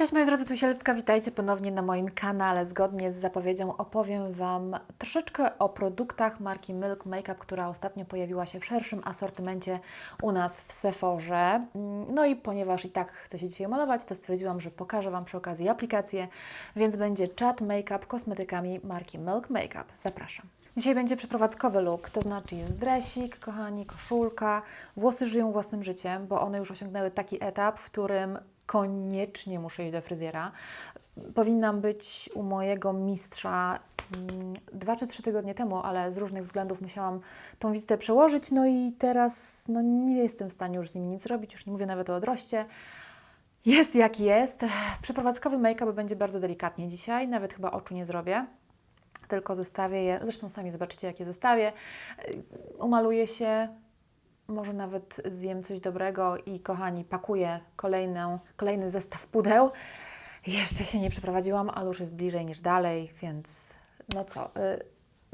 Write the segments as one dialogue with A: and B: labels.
A: Cześć moi drodzy, tu witajcie ponownie na moim kanale. Zgodnie z zapowiedzią opowiem Wam troszeczkę o produktach marki Milk Makeup, która ostatnio pojawiła się w szerszym asortymencie u nas w Sephorze. Mm, No i ponieważ i tak chcę się dzisiaj malować, to stwierdziłam, że pokażę Wam przy okazji aplikację, więc będzie chat makeup kosmetykami marki Milk Makeup. Zapraszam. Dzisiaj będzie przeprowadzkowy look, to znaczy jest dresik, kochani, koszulka. Włosy żyją własnym życiem, bo one już osiągnęły taki etap, w którym koniecznie muszę iść do fryzjera. Powinnam być u mojego mistrza mm, dwa czy trzy tygodnie temu, ale z różnych względów musiałam tą wizytę przełożyć, no i teraz no, nie jestem w stanie już z nimi nic zrobić, już nie mówię nawet o odroście. Jest jak jest. Przeprowadzkowy make-up będzie bardzo delikatnie dzisiaj, nawet chyba oczu nie zrobię tylko zostawię je, zresztą sami zobaczycie jakie zostawię, umaluję się, może nawet zjem coś dobrego i kochani, pakuję kolejną, kolejny zestaw pudeł. Jeszcze się nie przeprowadziłam, ale już jest bliżej niż dalej, więc no co, y,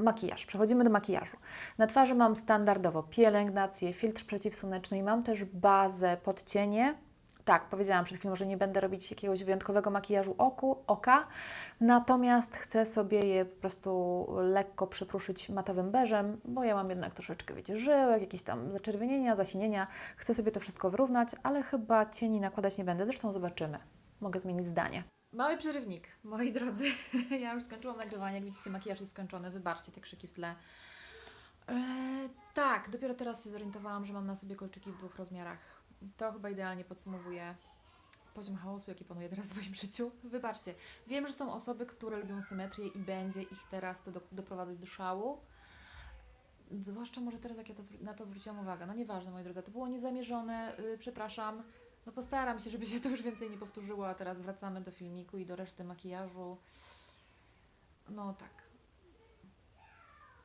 A: makijaż. Przechodzimy do makijażu. Na twarzy mam standardowo pielęgnację, filtr przeciwsłoneczny i mam też bazę pod cienie. Tak, powiedziałam przed chwilą, że nie będę robić jakiegoś wyjątkowego makijażu oku, oka, natomiast chcę sobie je po prostu lekko przypruszyć matowym beżem, bo ja mam jednak troszeczkę, wiecie, żyłek, jakieś tam zaczerwienienia, zasinienia. Chcę sobie to wszystko wyrównać, ale chyba cieni nakładać nie będę. Zresztą zobaczymy. Mogę zmienić zdanie. Mały przerywnik, moi drodzy. Ja już skończyłam nagrywanie. Jak widzicie, makijaż jest skończony. Wybaczcie te krzyki w tle. Eee, tak, dopiero teraz się zorientowałam, że mam na sobie kolczyki w dwóch rozmiarach. To chyba idealnie podsumowuje poziom chaosu, jaki panuje teraz w moim życiu. Wybaczcie, wiem, że są osoby, które lubią symetrię i będzie ich teraz to do, doprowadzać do szału. Zwłaszcza może teraz, jak ja to, na to zwróciłam uwagę. No nieważne, moi drodzy, to było niezamierzone, yy, przepraszam. No postaram się, żeby się to już więcej nie powtórzyło, a teraz wracamy do filmiku i do reszty makijażu. No tak.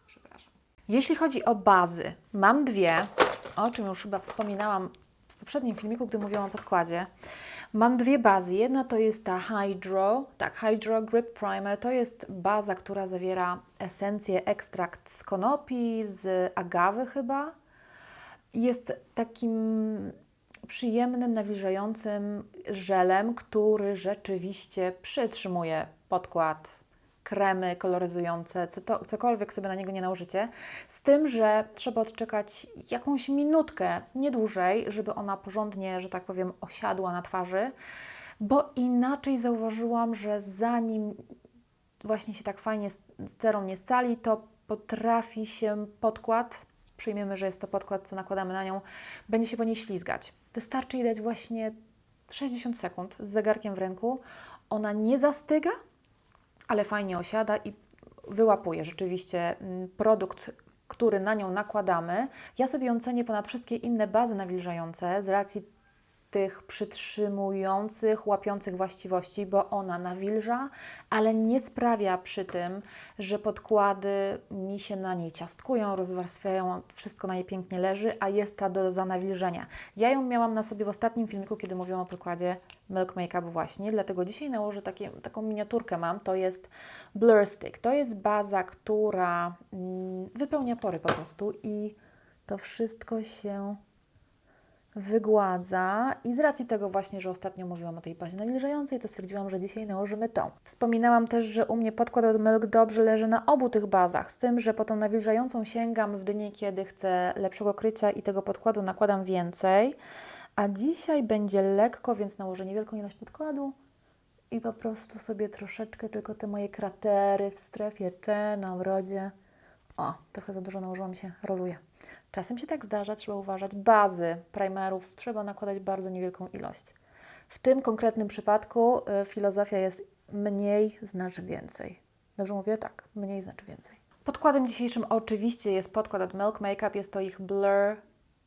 A: Przepraszam. Jeśli chodzi o bazy, mam dwie, o czym już chyba wspominałam w poprzednim filmiku, gdy mówiłam o podkładzie. Mam dwie bazy. Jedna to jest ta Hydro, tak, Hydro Grip Primer. To jest baza, która zawiera esencję, ekstrakt z konopi, z agawy chyba. Jest takim przyjemnym, nawilżającym żelem, który rzeczywiście przytrzymuje podkład, kremy koloryzujące, cokolwiek sobie na niego nie nałożycie. Z tym, że trzeba odczekać jakąś minutkę, nie dłużej, żeby ona porządnie, że tak powiem, osiadła na twarzy, bo inaczej zauważyłam, że zanim właśnie się tak fajnie z cerą nie scali, to potrafi się podkład, przyjmiemy, że jest to podkład, co nakładamy na nią, będzie się po niej ślizgać. Wystarczy jej dać właśnie 60 sekund z zegarkiem w ręku. Ona nie zastyga, ale fajnie osiada i wyłapuje rzeczywiście mm, produkt, który na nią nakładamy. Ja sobie ją cenię ponad wszystkie inne bazy nawilżające z racji tych przytrzymujących, łapiących właściwości, bo ona nawilża, ale nie sprawia przy tym, że podkłady mi się na niej ciastkują, rozwarstwiają, wszystko na niej pięknie leży, a jest ta doza nawilżenia. Ja ją miałam na sobie w ostatnim filmiku, kiedy mówiłam o podkładzie Milk Makeup właśnie, dlatego dzisiaj nałożę takie, taką miniaturkę mam, to jest Blur Stick. To jest baza, która mm, wypełnia pory po prostu i to wszystko się wygładza i z racji tego właśnie, że ostatnio mówiłam o tej bazie nawilżającej, to stwierdziłam, że dzisiaj nałożymy tą. Wspominałam też, że u mnie podkład od Milk dobrze leży na obu tych bazach, z tym, że po tą nawilżającą sięgam w dni, kiedy chcę lepszego krycia i tego podkładu nakładam więcej, a dzisiaj będzie lekko, więc nałożę niewielką ilość podkładu i po prostu sobie troszeczkę tylko te moje kratery w strefie T na brodzie. O, trochę za dużo nałożyłam się, roluje. Czasem się tak zdarza, trzeba uważać. Bazy primerów trzeba nakładać bardzo niewielką ilość. W tym konkretnym przypadku y, filozofia jest mniej znaczy więcej. Dobrze mówię? Tak, mniej znaczy więcej. Podkładem dzisiejszym oczywiście jest podkład od Milk Makeup, jest to ich Blur,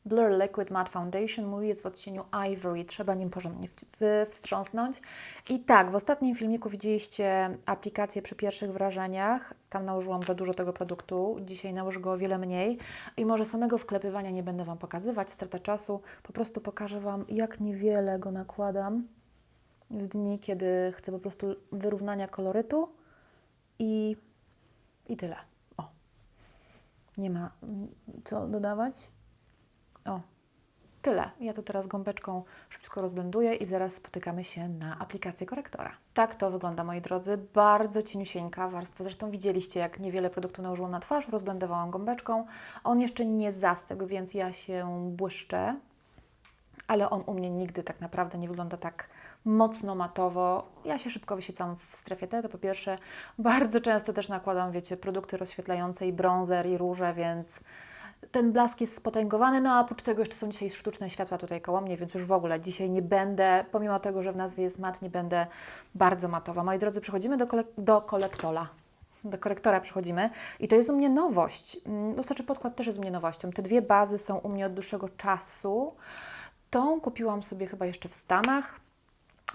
A: Blur Liquid Matte Foundation. Mój jest w odcieniu Ivory, trzeba nim porządnie wstrząsnąć. I tak, w ostatnim filmiku widzieliście aplikację przy pierwszych wrażeniach. Tam nałożyłam za dużo tego produktu, dzisiaj nałożę go o wiele mniej. I może samego wklepywania nie będę Wam pokazywać, strata czasu. Po prostu pokażę Wam, jak niewiele go nakładam w dni, kiedy chcę po prostu wyrównania kolorytu i, i tyle. O. Nie ma mm, co dodawać. O, tyle. Ja to teraz gąbeczką szybko rozblenduję i zaraz spotykamy się na aplikację korektora. Tak to wygląda, moi drodzy. Bardzo cieniusieńka warstwa. Zresztą widzieliście, jak niewiele produktu nałożyłam na twarz, rozblendowałam gąbeczką. On jeszcze nie zastygł, więc ja się błyszczę, ale on u mnie nigdy tak naprawdę nie wygląda tak mocno matowo. Ja się szybko wyświecam w strefie T, to po pierwsze. Bardzo często też nakładam, wiecie, produkty rozświetlające i bronzer i róże, więc ten blask jest spotęgowany, no a oprócz tego jeszcze są dzisiaj sztuczne światła tutaj koło mnie, więc już w ogóle dzisiaj nie będę, pomimo tego, że w nazwie jest mat, nie będę bardzo matowa. Moi drodzy, przechodzimy do, kole do kolektora. Do korektora przechodzimy i to jest u mnie nowość. Mm, To znaczy podkład też jest u mnie nowością. Te dwie bazy są u mnie od dłuższego czasu. Tą kupiłam sobie chyba jeszcze w Stanach.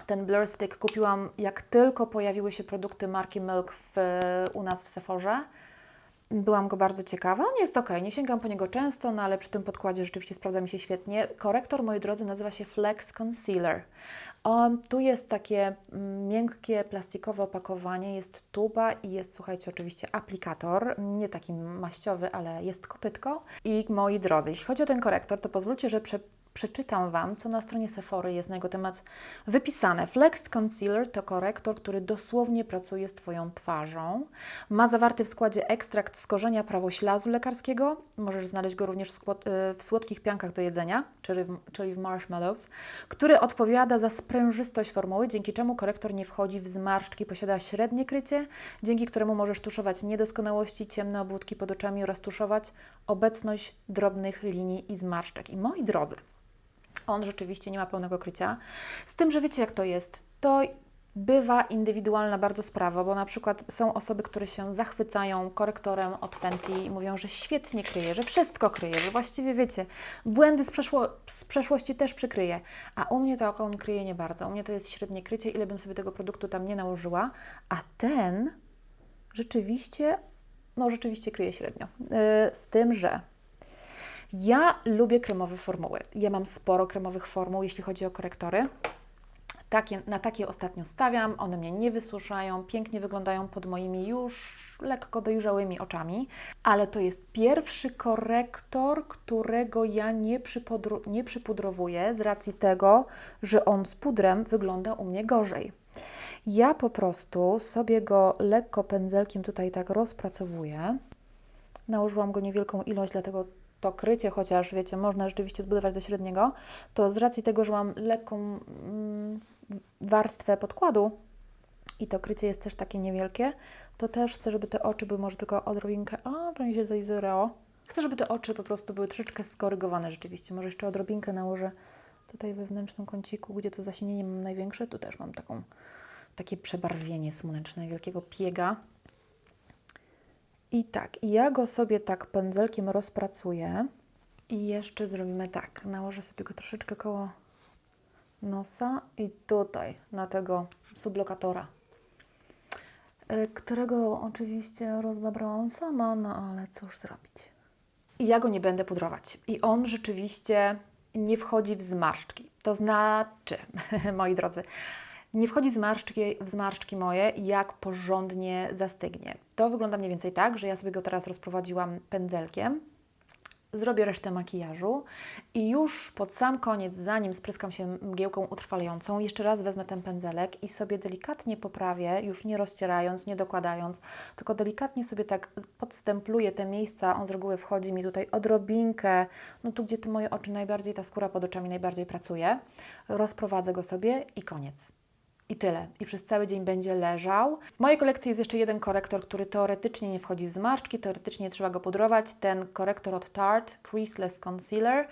A: Ten Blur Stick kupiłam jak tylko pojawiły się produkty marki Milk w, u nas w Sephorze. Byłam go bardzo ciekawa. On jest ok, nie sięgam po niego często, no ale przy tym podkładzie rzeczywiście sprawdza mi się świetnie. Korektor, moi drodzy, nazywa się Flex Concealer. On, tu jest takie mm, miękkie, plastikowe opakowanie, jest tuba i jest, słuchajcie, oczywiście aplikator, nie taki maściowy, ale jest kopytko. I moi drodzy, jeśli chodzi o ten korektor, to pozwólcie, że prze, przeczytam Wam, co na stronie Sephory jest na jego temat wypisane. Flex Concealer to korektor, który dosłownie pracuje z Twoją twarzą. Ma zawarty w składzie ekstrakt z korzenia prawoślazu lekarskiego. Możesz znaleźć go również w, w słodkich piankach do jedzenia, czyli w, czyli w marshmallows, który odpowiada za sprężystość formuły, dzięki czemu korektor nie wchodzi w zmarszczki, posiada średnie krycie, dzięki któremu możesz tuszować niedoskonałości, ciemne obwódki pod oczami oraz tuszować obecność drobnych linii i zmarszczek. I moi drodzy, on rzeczywiście nie ma pełnego krycia. Z tym, że wiecie jak to jest, to bywa indywidualna bardzo sprawa, bo na przykład są osoby, które się zachwycają korektorem od Fenty i mówią, że świetnie kryje, że wszystko kryje, że właściwie wiecie, błędy z, przeszło, z przeszłości też przykryje, a u mnie to on kryje nie bardzo. U mnie to jest średnie krycie, ile bym sobie tego produktu tam nie nałożyła, a ten rzeczywiście, no rzeczywiście kryje średnio. Yy, z tym, że ja lubię kremowe formuły. Ja mam sporo kremowych formuł, jeśli chodzi o korektory. Takie, na takie ostatnio stawiam, one mnie nie wysuszają, pięknie wyglądają pod moimi już lekko dojrzałymi oczami, ale to jest pierwszy korektor, którego ja nie, nie przypudrowuję z racji tego, że on z pudrem wygląda u mnie gorzej. Ja po prostu sobie go lekko pędzelkiem tutaj tak rozpracowuję. Nałożyłam go niewielką ilość, dlatego to krycie, chociaż wiecie, można rzeczywiście zbudować do średniego, to z racji tego, że mam lekką mm, warstwę podkładu i to krycie jest też takie niewielkie, to też chcę, żeby te oczy były może tylko odrobinkę, a to mi się coś zerało. Chcę, żeby te oczy po prostu były troszeczkę skorygowane rzeczywiście. Może jeszcze odrobinkę nałożę tutaj we wnętrznym kąciku, gdzie to zasinienie mam największe. Tu też mam taką, takie przebarwienie słoneczne, wielkiego piega. I tak, i ja go sobie tak pędzelkiem rozpracuję. I jeszcze zrobimy tak. Nałożę sobie go troszeczkę koło nosa i tutaj, na tego sublokatora, y, którego oczywiście rozbabrałam sama, no ale cóż zrobić. I ja go nie będę pudrować. I on rzeczywiście nie wchodzi w zmarszczki. To znaczy, moi drodzy, nie wchodzi zmarszczki, w zmarszczki moje, jak porządnie zastygnie. To wygląda mniej więcej tak, że ja sobie go teraz rozprowadziłam pędzelkiem, zrobię resztę makijażu i już pod sam koniec, zanim spryskam się mgiełką utrwalającą, jeszcze raz wezmę ten pędzelek i sobie delikatnie poprawię, już nie rozcierając, nie dokładając, tylko delikatnie sobie tak podstempluję te miejsca, on z reguły wchodzi mi tutaj odrobinkę, no tu gdzie te moje oczy najbardziej, ta skóra pod oczami najbardziej pracuje, rozprowadzę go sobie i koniec. I tyle. I przez cały dzień będzie leżał. W mojej kolekcji jest jeszcze jeden korektor, który teoretycznie nie wchodzi w zmarszczki, teoretycznie trzeba go pudrować. Ten korektor od Tarte, Creaseless Concealer.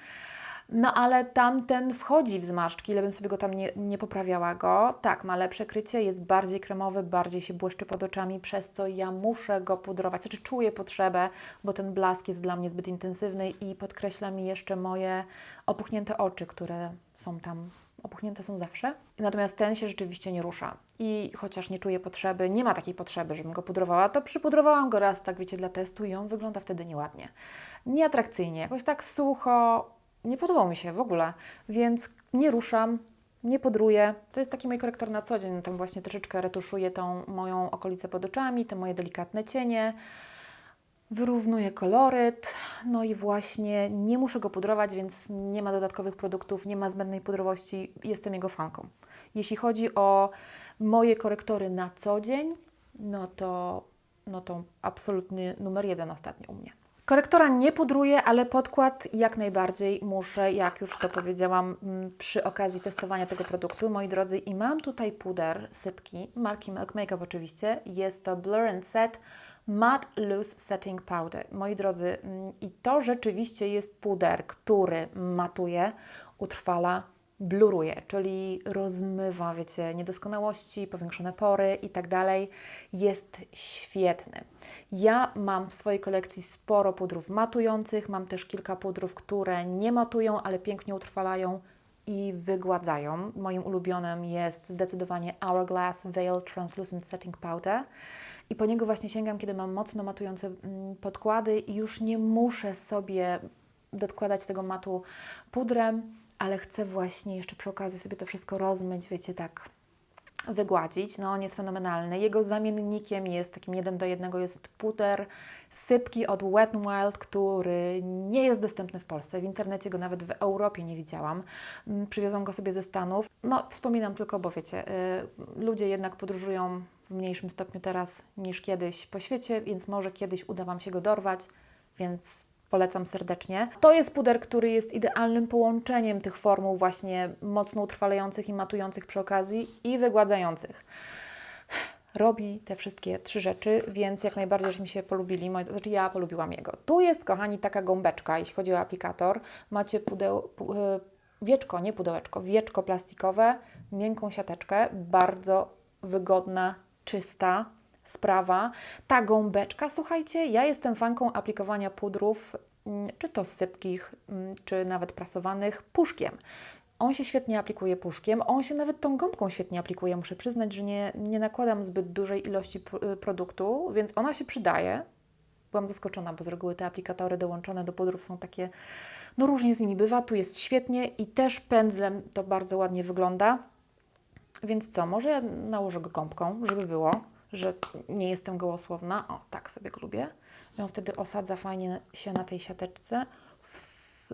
A: No ale tamten wchodzi w zmarszczki, ile bym sobie go tam nie, nie poprawiała go. Tak, ma lepsze krycie, jest bardziej kremowy, bardziej się błyszczy pod oczami, przez co ja muszę go pudrować. Znaczy czuję potrzebę, bo ten blask jest dla mnie zbyt intensywny i podkreśla mi jeszcze moje opuchnięte oczy, które są tam opuchnięte są zawsze. Natomiast ten się rzeczywiście nie rusza. I chociaż nie czuję potrzeby, nie ma takiej potrzeby, żebym go pudrowała, to przypudrowałam go raz, tak wiecie, dla testu i on wygląda wtedy nieładnie. Nieatrakcyjnie, jakoś tak sucho, nie podobał mi się w ogóle, więc nie ruszam, nie pudruję. To jest taki mój korektor na co dzień, tam właśnie troszeczkę retuszuję tą moją okolicę pod oczami, te moje delikatne cienie. Wyrównuje koloryt, no i właśnie nie muszę go pudrować, więc nie ma dodatkowych produktów, nie ma zbędnej pudrowości, jestem jego fanką. Jeśli chodzi o moje korektory na co dzień, no to, no to absolutny numer jeden ostatnio u mnie. Korektora nie pudruję, ale podkład jak najbardziej muszę, jak już to powiedziałam mm, przy okazji testowania tego produktu, moi drodzy. I mam tutaj puder sypki marki Milk Makeup oczywiście. Jest to Blur and Set Matte Loose Setting Powder. Moi drodzy, mm, i to rzeczywiście jest puder, który matuje, utrwala, bluruje, czyli rozmywa, wiecie, niedoskonałości, powiększone pory i tak dalej. Jest świetny. Ja mam w swojej kolekcji sporo pudrów matujących, mam też kilka pudrów, które nie matują, ale pięknie utrwalają i wygładzają. Moim ulubionym jest zdecydowanie Hourglass Veil Translucent Setting Powder. I po niego właśnie sięgam, kiedy mam mocno matujące mm, podkłady i już nie muszę sobie dokładać tego matu pudrem, ale chcę właśnie jeszcze przy okazji sobie to wszystko rozmyć, wiecie, tak wygładzić. No on jest fenomenalny. Jego zamiennikiem jest takim jeden do jednego jest puder sypki od Wet n Wild, który nie jest dostępny w Polsce. W internecie go nawet w Europie nie widziałam. Mm, Przywiozłam go sobie ze Stanów. No wspominam tylko, bo wiecie, y, ludzie jednak podróżują w mniejszym stopniu teraz niż kiedyś po świecie, więc może kiedyś uda Wam się go dorwać, więc polecam serdecznie. To jest puder, który jest idealnym połączeniem tych formuł właśnie mocno utrwalających i matujących przy okazji i wygładzających. Robi te wszystkie trzy rzeczy, więc jak najbardziej żeśmy się polubili, moi- znaczy ja polubiłam jego. Tu jest, kochani, taka gąbeczka, jeśli chodzi o aplikator. Macie pudeł, pu, e, wieczko, nie pudełeczko, wieczko plastikowe, miękką siateczkę, bardzo wygodna, czysta sprawa. Ta gąbeczka, słuchajcie, ja jestem fanką aplikowania pudrów, mm, czy to sypkich, mm, czy nawet prasowanych, puszkiem. On się świetnie aplikuje puszkiem, on się nawet tą gąbką świetnie aplikuje. Muszę przyznać, że nie, nie nakładam zbyt dużej ilości y, produktu, więc ona się przydaje. Byłam zaskoczona, bo z reguły te aplikatory dołączone do pudrów są takie, no różnie z nimi bywa. Tu jest świetnie i też pędzlem to bardzo ładnie wygląda. Więc co, może ja nałożę go gąbką, żeby było, że nie jestem gołosłowna. O, tak sobie lubię. On wtedy osadza fajnie się na tej siateczce.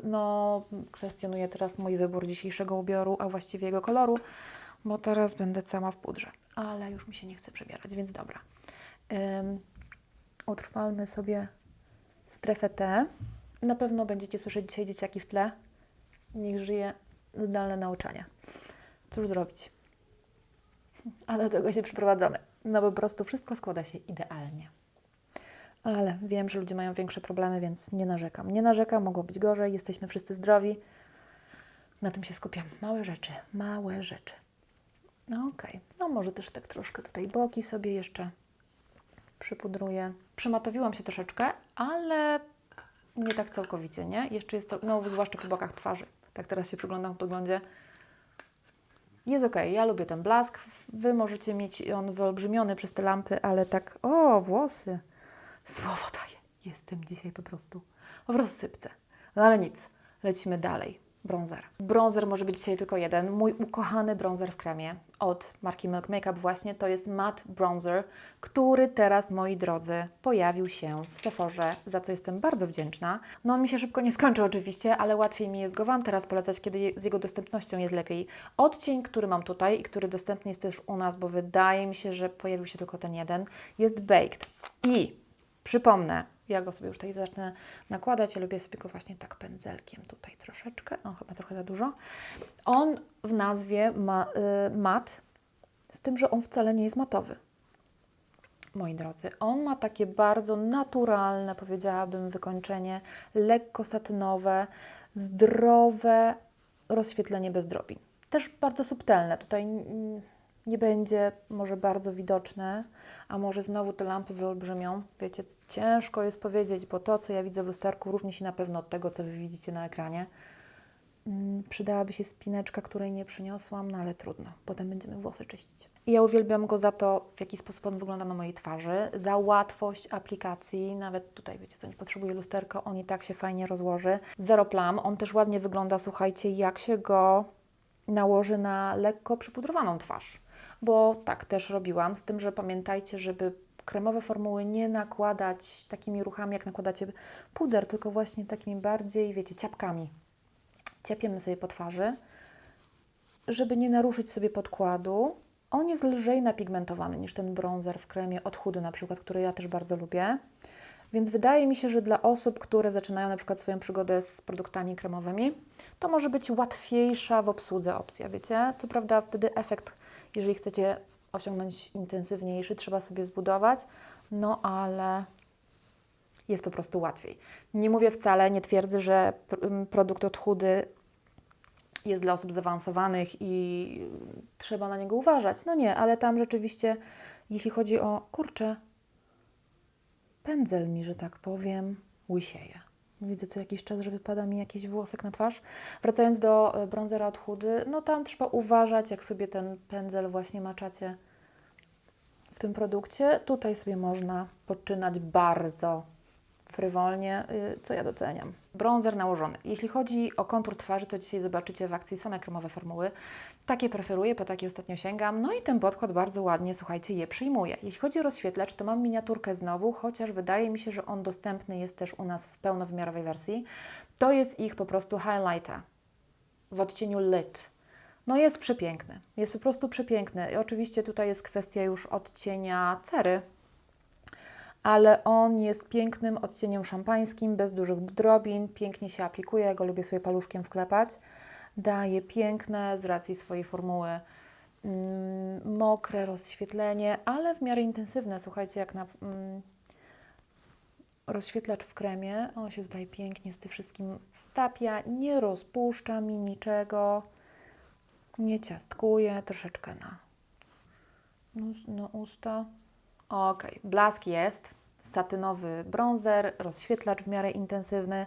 A: No, kwestionuję teraz mój wybór dzisiejszego ubioru, a właściwie jego koloru, bo teraz będę cała w pudrze. Ale już mi się nie chce przebierać, więc dobra. Ym, utrwalmy sobie strefę T. Na pewno będziecie słyszeć dzisiaj dzieciaki w tle. Niech żyje zdalne nauczanie. Cóż zrobić? A do tego się przyprowadzamy. No po prostu wszystko składa się idealnie. Ale wiem, że ludzie mają większe problemy, więc nie narzekam. Nie narzekam, mogło być gorzej, jesteśmy wszyscy zdrowi. Na tym się skupiam. Małe rzeczy, małe rzeczy. No okej, no może też tak troszkę tutaj boki sobie jeszcze przypudruję. Przymatowiłam się troszeczkę, ale nie tak całkowicie, nie? Jeszcze jest to, no zwłaszcza po bokach twarzy. Tak teraz się przyglądam w podglądzie. Jest ok, ja lubię ten blask. Wy możecie mieć on wyolbrzymiony przez te lampy, ale tak, o, włosy. Słowo daję. Jestem dzisiaj po prostu w rozsypce. No ale nic, lecimy dalej. Bronzer. Bronzer może być dzisiaj tylko jeden. Mój ukochany bronzer w kremie od marki Milk Makeup właśnie to jest Matte Bronzer, który teraz, moi drodzy, pojawił się w Sephorze, za co jestem bardzo wdzięczna. No on mi się szybko nie skończy oczywiście, ale łatwiej mi jest go Wam teraz polecać, kiedy z jego dostępnością jest lepiej. Odcień, który mam tutaj i który dostępny jest też u nas, bo wydaje mi się, że pojawił się tylko ten jeden, jest Baked. I Przypomnę, ja go sobie już tutaj zacznę nakładać. Ja lubię sobie go właśnie tak pędzelkiem tutaj troszeczkę. O, chyba trochę za dużo. On w nazwie ma y, mat, z tym, że on wcale nie jest matowy. Moi drodzy, on ma takie bardzo naturalne, powiedziałabym, wykończenie, lekko satynowe, zdrowe rozświetlenie bez drobin. Też bardzo subtelne. Tutaj mm, nie będzie może bardzo widoczne, a może znowu te lampy wyolbrzymią. Wiecie, ciężko jest powiedzieć, bo to, co ja widzę w lusterku, różni się na pewno od tego, co Wy widzicie na ekranie. Mm, Przydałaby się spineczka, której nie przyniosłam, no ale trudno. Potem będziemy włosy czyścić. I ja uwielbiam go za to, w jaki sposób on wygląda na mojej twarzy, za łatwość aplikacji. Nawet tutaj, wiecie co, nie potrzebuję lusterka, on i tak się fajnie rozłoży. Zero plam. On też ładnie wygląda, słuchajcie, jak się go nałoży na lekko przypudrowaną twarz. Bo tak też robiłam, z tym, że pamiętajcie, żeby kremowe formuły nie nakładać takimi ruchami, jak nakładacie puder, tylko właśnie takimi bardziej, wiecie, ciapkami. Ciapiemy sobie po twarzy, żeby nie naruszyć sobie podkładu. On jest lżej napigmentowany niż ten bronzer w kremie od chudy na przykład, który ja też bardzo lubię. Więc wydaje mi się, że dla osób, które zaczynają na przykład swoją przygodę z produktami kremowymi, to może być łatwiejsza w obsłudze opcja, wiecie? Co prawda wtedy efekt, jeżeli chcecie osiągnąć intensywniejszy, trzeba sobie zbudować, no ale jest po prostu łatwiej. Nie mówię wcale, nie twierdzę, że pr- produkt od chudy jest dla osób zaawansowanych i trzeba na niego uważać. No nie, ale tam rzeczywiście, jeśli chodzi o kurczę, pędzel mi, że tak powiem, łysieje. Widzę co jakiś czas, że wypada mi jakiś włosek na twarz. Wracając do e, bronzera od chudy, no tam trzeba uważać, jak sobie ten pędzel właśnie maczacie w tym produkcie. Tutaj sobie można podczynać bardzo frywolnie, y, co ja doceniam. Bronzer nałożony. Jeśli chodzi o kontur twarzy, to dzisiaj zobaczycie w akcji same kremowe formuły. Takie preferuję, po takie ostatnio sięgam. No i ten podkład bardzo ładnie, słuchajcie, je przyjmuje. Jeśli chodzi o rozświetlacz, to mam miniaturkę znowu, chociaż wydaje mi się, że on dostępny jest też u nas w pełnowymiarowej wersji. To jest ich po prostu highlighter w odcieniu lit. No jest przepiękny, jest po prostu przepiękny. I oczywiście tutaj jest kwestia już odcienia cery, ale on jest pięknym odcieniem szampańskim, bez dużych drobin, pięknie się aplikuje, ja go lubię sobie paluszkiem wklepać. Daje piękne, z racji swojej formuły, mm, mokre rozświetlenie, ale w miarę intensywne. Słuchajcie, jak na mm, rozświetlacz w kremie, on się tutaj pięknie z tym wszystkim stapia, nie rozpuszcza mi niczego, nie ciastkuje, troszeczkę na, na usta. Ok, blask jest, satynowy bronzer, rozświetlacz w miarę intensywny.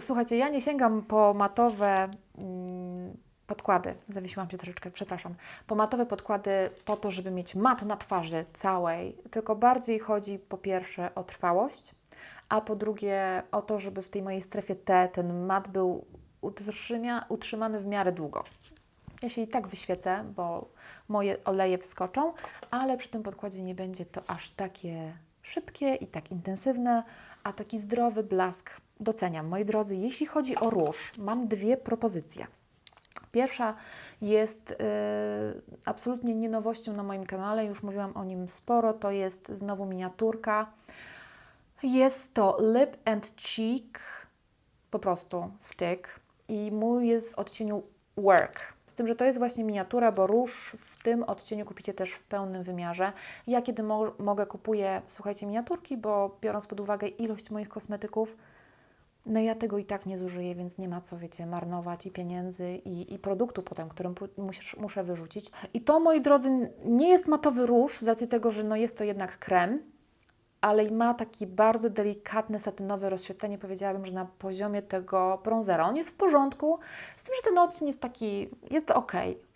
A: Słuchajcie, ja nie sięgam po matowe mm, podkłady, zawiesiłam się troszeczkę, przepraszam, po matowe podkłady po to, żeby mieć mat na twarzy całej, tylko bardziej chodzi po pierwsze o trwałość, a po drugie o to, żeby w tej mojej strefie T ten mat był utrzymany w miarę długo. Ja się i tak wyświecę, bo moje oleje wskoczą, ale przy tym podkładzie nie będzie to aż takie szybkie i tak intensywne, a taki zdrowy blask doceniam. Moi drodzy, jeśli chodzi o róż, mam dwie propozycje. Pierwsza jest y, absolutnie nie nowością na moim kanale, już mówiłam o nim sporo, to jest znowu miniaturka. Jest to Lip and Cheek, po prostu stick i mój jest w odcieniu Work. Z tym, że to jest właśnie miniatura, bo róż w tym odcieniu kupicie też w pełnym wymiarze. Ja kiedy mo mogę kupuję, słuchajcie, miniaturki, bo biorąc pod uwagę ilość moich kosmetyków, no ja tego i tak nie zużyję, więc nie ma co, wiecie, marnować i pieniędzy, i, i produktu potem, którym mus, muszę wyrzucić. I to, moi drodzy, nie jest matowy róż, z racji tego, że no jest to jednak krem, ale ma taki bardzo delikatne, satynowe rozświetlenie, powiedziałabym, że na poziomie tego bronzera. On jest w porządku, z tym, że ten odcień jest taki, jest ok.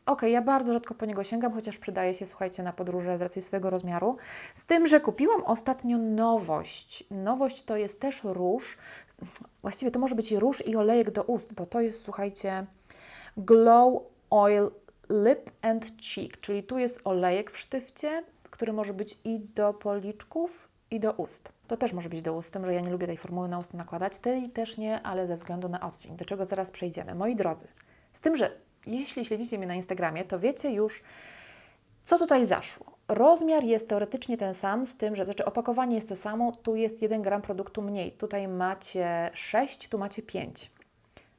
A: Ok, ja bardzo rzadko po niego sięgam, chociaż przydaje się, słuchajcie, na podróże z racji swojego rozmiaru. Z tym, że kupiłam ostatnio nowość. Nowość to jest też róż. Właściwie to może być i róż i olejek do ust, bo to jest, słuchajcie, Glow Oil Lip and Cheek, czyli tu jest olejek w sztywcie, który może być i do policzków, i do ust. To też może być do ust, tym, że ja nie lubię tej formuły na usta nakładać, tej też nie, ale ze względu na odcień, do czego zaraz przejdziemy. Moi drodzy, z tym, że jeśli śledzicie mnie na Instagramie, to wiecie już, co tutaj zaszło. Rozmiar jest teoretycznie ten sam, z tym, że znaczy opakowanie jest to samo, tu jest 1 gram produktu mniej. Tutaj macie 6, tu macie 5.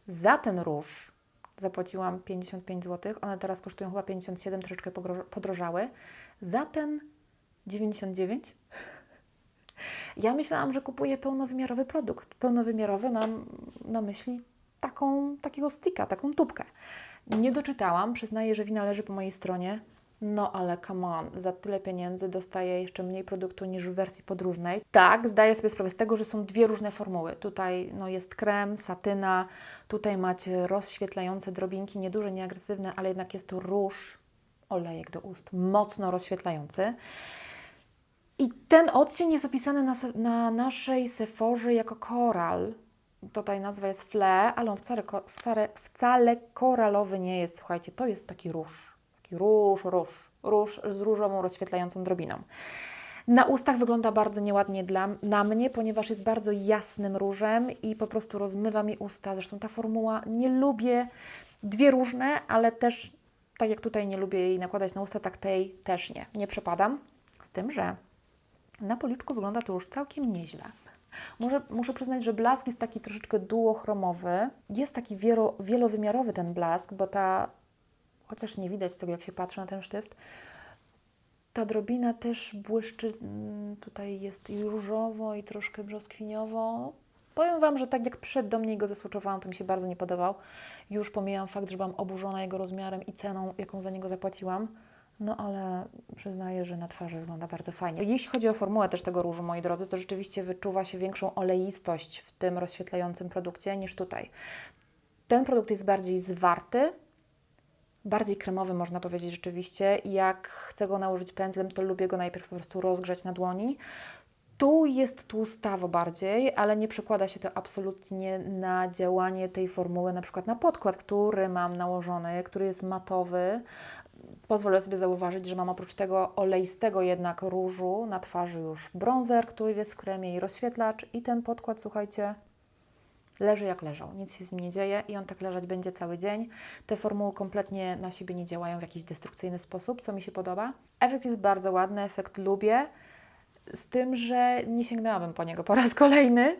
A: Za ten róż zapłaciłam 55 zł, one teraz kosztują chyba 57, troszeczkę podrożały. Za ten 99 ja myślałam, że kupuję pełnowymiarowy produkt. Pełnowymiarowy mam na myśli taką, takiego sticka, taką tubkę. Nie doczytałam, przyznaję, że wina leży po mojej stronie. No ale come on, za tyle pieniędzy dostaję jeszcze mniej produktu niż w wersji podróżnej. Tak, zdaję sobie sprawę z tego, że są dwie różne formuły. Tutaj no, jest krem, satyna, tutaj macie rozświetlające drobinki, nieduże, nieagresywne, ale jednak jest to róż, olejek do ust, mocno rozświetlający. I ten odcień jest opisany na, na naszej Sephorze jako koral. Tutaj nazwa jest fle, ale on wcale, wcale, wcale koralowy nie jest. Słuchajcie, to jest taki róż. Taki róż, róż, róż z różową rozświetlającą drobiną. Na ustach wygląda bardzo nieładnie dla, na mnie, ponieważ jest bardzo jasnym różem i po prostu rozmywa mi usta. Zresztą ta formuła nie lubię. Dwie różne, ale też tak jak tutaj nie lubię jej nakładać na usta, tak tej też nie. Nie przepadam. Z tym, że na policzku wygląda to już całkiem nieźle. Muszę, muszę przyznać, że blask jest taki troszeczkę duochromowy. Jest taki wielo, wielowymiarowy ten blask, bo ta, chociaż nie widać tego, jak się patrzy na ten sztyft, ta drobina też błyszczy, mm, tutaj jest i różowo, i troszkę brzoskwiniowo. Powiem Wam, że tak jak przyszedł do mnie go zasłuczowałam, to mi się bardzo nie podobał. Już pomijam fakt, że byłam oburzona jego rozmiarem i ceną, jaką za niego zapłaciłam. No ale przyznaję, że na twarzy wygląda bardzo fajnie. Jeśli chodzi o formułę też tego różu, moi drodzy, to rzeczywiście wyczuwa się większą oleistość w tym rozświetlającym produkcie niż tutaj. Ten produkt jest bardziej zwarty, bardziej kremowy, można powiedzieć rzeczywiście. Jak chcę go nałożyć pędzlem, to lubię go najpierw po prostu rozgrzać na dłoni. Tu jest tłustawo bardziej, ale nie przekłada się to absolutnie na działanie tej formuły, na przykład na podkład, który mam nałożony, który jest matowy. Pozwolę sobie zauważyć, że mam oprócz tego oleistego jednak różu na twarzy już bronzer, który jest w kremie i rozświetlacz i ten podkład, słuchajcie, leży jak leżał, nic się z nim nie dzieje i on tak leżeć będzie cały dzień. Te formuły kompletnie na siebie nie działają w jakiś destrukcyjny sposób, co mi się podoba. Efekt jest bardzo ładny, efekt lubię, z tym, że nie sięgnęłabym po niego po raz kolejny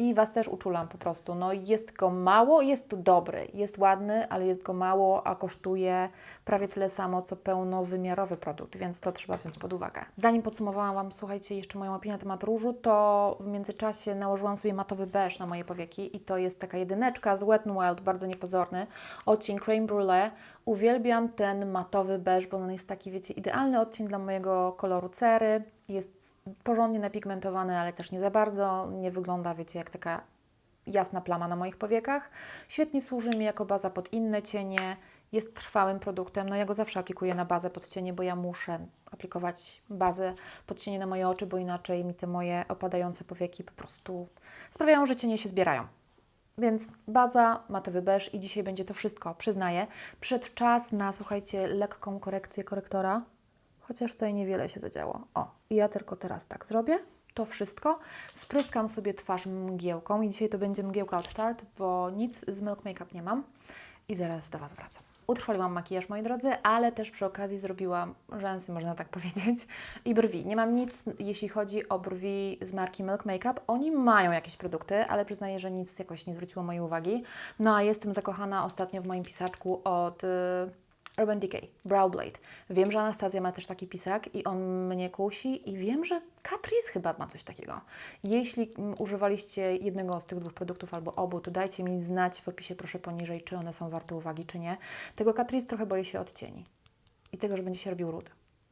A: i Was też uczulam po prostu. No jest go mało, jest dobry, jest ładny, ale jest go mało, a kosztuje prawie tyle samo, co pełnowymiarowy produkt, więc to trzeba wziąć pod uwagę. Zanim podsumowałam Wam, słuchajcie, jeszcze moją opinię na temat różu, to w międzyczasie nałożyłam sobie matowy beige na moje powieki i to jest taka jedyneczka z Wet n Wild, bardzo niepozorny, odcień Creme Brulee. Uwielbiam ten matowy beige, bo on jest taki, wiecie, idealny odcień dla mojego koloru cery. Jest porządnie napigmentowany, ale też nie za bardzo. Nie wygląda, wiecie, jak taka jasna plama na moich powiekach. Świetnie służy mi jako baza pod inne cienie. Jest trwałym produktem. No ja go zawsze aplikuję na bazę pod cienie, bo ja muszę aplikować bazę pod cienie na moje oczy, bo inaczej mi te moje opadające powieki po prostu sprawiają, że cienie się zbierają. Więc baza, matowy beż i dzisiaj będzie to wszystko, przyznaję. Przed czas na, słuchajcie, lekką korekcję korektora, chociaż tutaj niewiele się zadziało. O, i ja tylko teraz tak zrobię. To wszystko. Spryskam sobie twarz mgiełką i dzisiaj to będzie mgiełka od Tarte, bo nic z Milk Makeup nie mam. I zaraz do Was wracam. Utrwaliłam makijaż, moi drodzy, ale też przy okazji zrobiłam rzęsy, można tak powiedzieć, i brwi. Nie mam nic, jeśli chodzi o brwi z marki Milk Makeup. Oni mają jakieś produkty, ale przyznaję, że nic jakoś nie zwróciło mojej uwagi. No a jestem zakochana ostatnio w moim pisaczku od... Yy, Urban Decay, Brow Blade. Wiem, że Anastazja ma też taki pisak i on mnie kusi i wiem, że Catrice chyba ma coś takiego. Jeśli mm, używaliście jednego z tych dwóch produktów albo obu, to dajcie mi znać w opisie proszę poniżej, czy one są warte uwagi, czy nie. Tego Catrice trochę boję się odcieni i tego, że będzie się robił ród.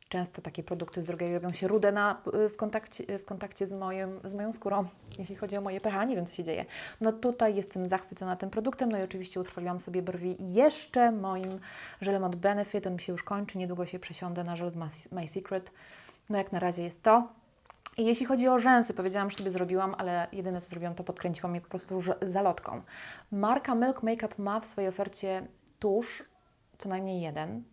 A: Często takie produkty z robią się rude na, w, kontakcie, w kontakcie z, moim, z moją skórą, jeśli chodzi o moje pH, nie wiem co się dzieje. No tutaj jestem zachwycona tym produktem, no i oczywiście utrwaliłam sobie brwi jeszcze moim żelem od Benefit, on mi się już kończy, niedługo się przesiądę na żel od My Secret. No jak na razie jest to. I jeśli chodzi o rzęsy, powiedziałam, że sobie zrobiłam, ale jedyne co zrobiłam, to podkręciłam je po prostu zalotką. Marka Milk Makeup ma w swojej ofercie tusz, co najmniej jeden,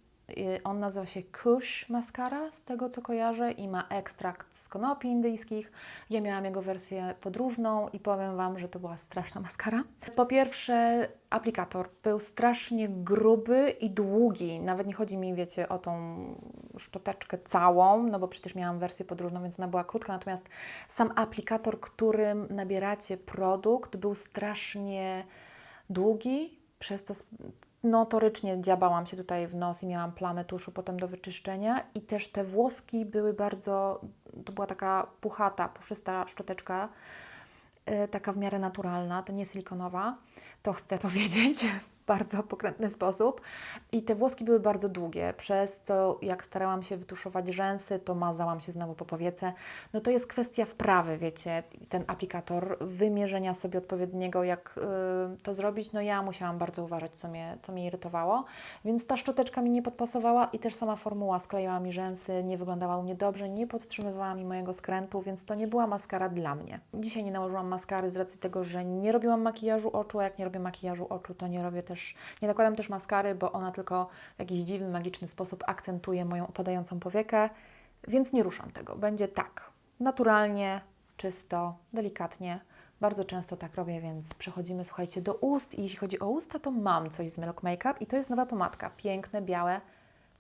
A: on nazywa się Kush Mascara, z tego co kojarzę, i ma ekstrakt z konopi indyjskich. Ja miałam jego wersję podróżną i powiem Wam, że to była straszna maskara. Po pierwsze, aplikator był strasznie gruby i długi. Nawet nie chodzi mi, wiecie, o tą szczoteczkę całą, no bo przecież miałam wersję podróżną, więc ona była krótka. Natomiast sam aplikator, którym nabieracie produkt, był strasznie długi, przez to notorycznie dziabałam się tutaj w nos i miałam plamę tuszu potem do wyczyszczenia i też te włoski były bardzo, to była taka puchata, puszysta szczoteczka, yy, taka w miarę naturalna, to nie silikonowa, to chcę powiedzieć bardzo pokrętny sposób. I te włoski były bardzo długie, przez co jak starałam się wytuszować rzęsy, to mazałam się znowu po powiece. No to jest kwestia wprawy, wiecie, ten aplikator, wymierzenia sobie odpowiedniego, jak yy, to zrobić. No ja musiałam bardzo uważać, co mnie, co mnie irytowało, więc ta szczoteczka mi nie podpasowała i też sama formuła sklejała mi rzęsy, nie wyglądała u mnie dobrze, nie podtrzymywała mi mojego skrętu, więc to nie była maskara dla mnie. Dzisiaj nie nałożyłam maskary z racji tego, że nie robiłam makijażu oczu, a jak nie robię makijażu oczu, to nie robię też, nie nakładam też maskary, bo ona tylko w jakiś dziwny, magiczny sposób akcentuje moją opadającą powiekę. Więc nie ruszam tego. Będzie tak, naturalnie, czysto, delikatnie. Bardzo często tak robię, więc przechodzimy, słuchajcie, do ust. I jeśli chodzi o usta, to mam coś z Milk Makeup i to jest nowa pomadka. Piękne, białe,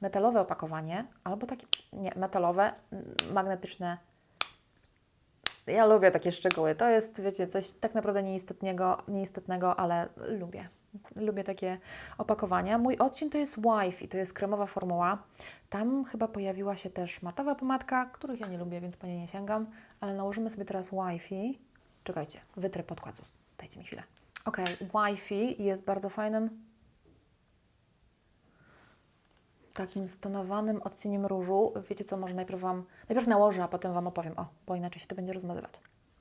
A: metalowe opakowanie, albo takie, nie, metalowe, mm, magnetyczne. Ja lubię takie szczegóły. To jest, wiecie, coś tak naprawdę nieistotnego, nieistotnego, ale lubię. Lubię takie opakowania. Mój odcień to jest Wife i to jest kremowa formuła. Tam chyba pojawiła się też matowa pomadka, których ja nie lubię, więc po niej nie sięgam, ale nałożymy sobie teraz Wi-Fi. Czekajcie, wytrę podkład ust. Dajcie mi chwilę. Ok, Wi-Fi jest bardzo fajnym takim stonowanym odcieniem różu. Wiecie co, może najpierw Wam, najpierw nałożę, a potem Wam opowiem, o, bo inaczej się to będzie rozmazywać.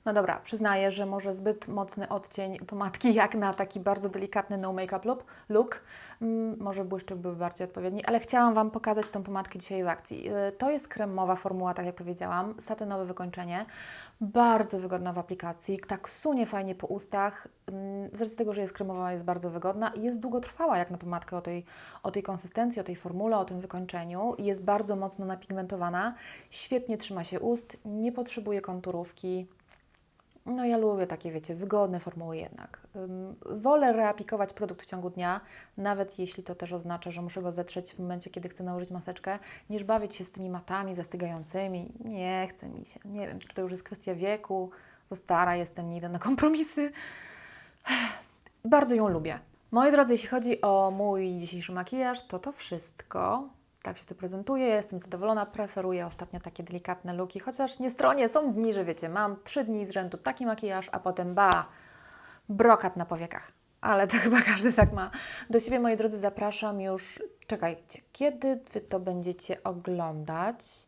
A: No dobra, przyznaję, że może zbyt mocny odcień pomadki, jak na taki bardzo delikatny no make-up look, look. Mm, może błyszczyk byłby bardziej odpowiedni, ale chciałam Wam pokazać tą pomadkę dzisiaj w akcji. Yy, To jest kremowa formuła, tak jak powiedziałam, satynowe wykończenie, bardzo wygodna w aplikacji, tak sunie fajnie po ustach, Mm, z racji tego, że jest kremowa, jest bardzo wygodna i jest długotrwała jak na pomadkę o tej, o tej konsystencji, o tej formule, o tym wykończeniu. Jest bardzo mocno napigmentowana, świetnie trzyma się ust, nie potrzebuje konturówki, no ja lubię takie, wiecie, wygodne formuły jednak. Wolę reaplikować produkt w ciągu dnia, nawet jeśli to też oznacza, że muszę go zetrzeć w momencie, kiedy chcę nałożyć maseczkę, niż bawić się z tymi matami zastygającymi. Nie chce mi się. Nie wiem, czy to już jest kwestia wieku, za stara jestem, nie idę na kompromisy. Bardzo ją lubię. Moi drodzy, jeśli chodzi o mój dzisiejszy makijaż, to to wszystko. Tak się to prezentuje, jestem zadowolona, preferuję ostatnio takie delikatne luki, chociaż nie stronię, są dni, że wiecie, mam trzy dni z rzędu taki makijaż, a potem ba, brokat na powiekach. Ale to chyba każdy tak ma. Do siebie, moi drodzy, zapraszam już, czekajcie, kiedy Wy to będziecie oglądać?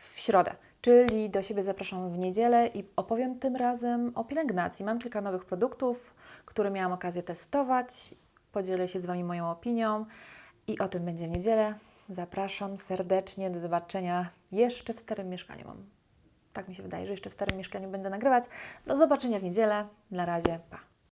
A: w środę. Czyli do siebie zapraszam w niedzielę i opowiem tym razem o pielęgnacji. Mam kilka nowych produktów, które miałam okazję testować. Podzielę się z Wami moją opinią i o tym będzie w niedzielę. Zapraszam serdecznie do zobaczenia jeszcze w starym mieszkaniu. Mam. Tak mi się wydaje, że jeszcze w starym mieszkaniu będę nagrywać. Do zobaczenia w niedzielę. Na razie, pa.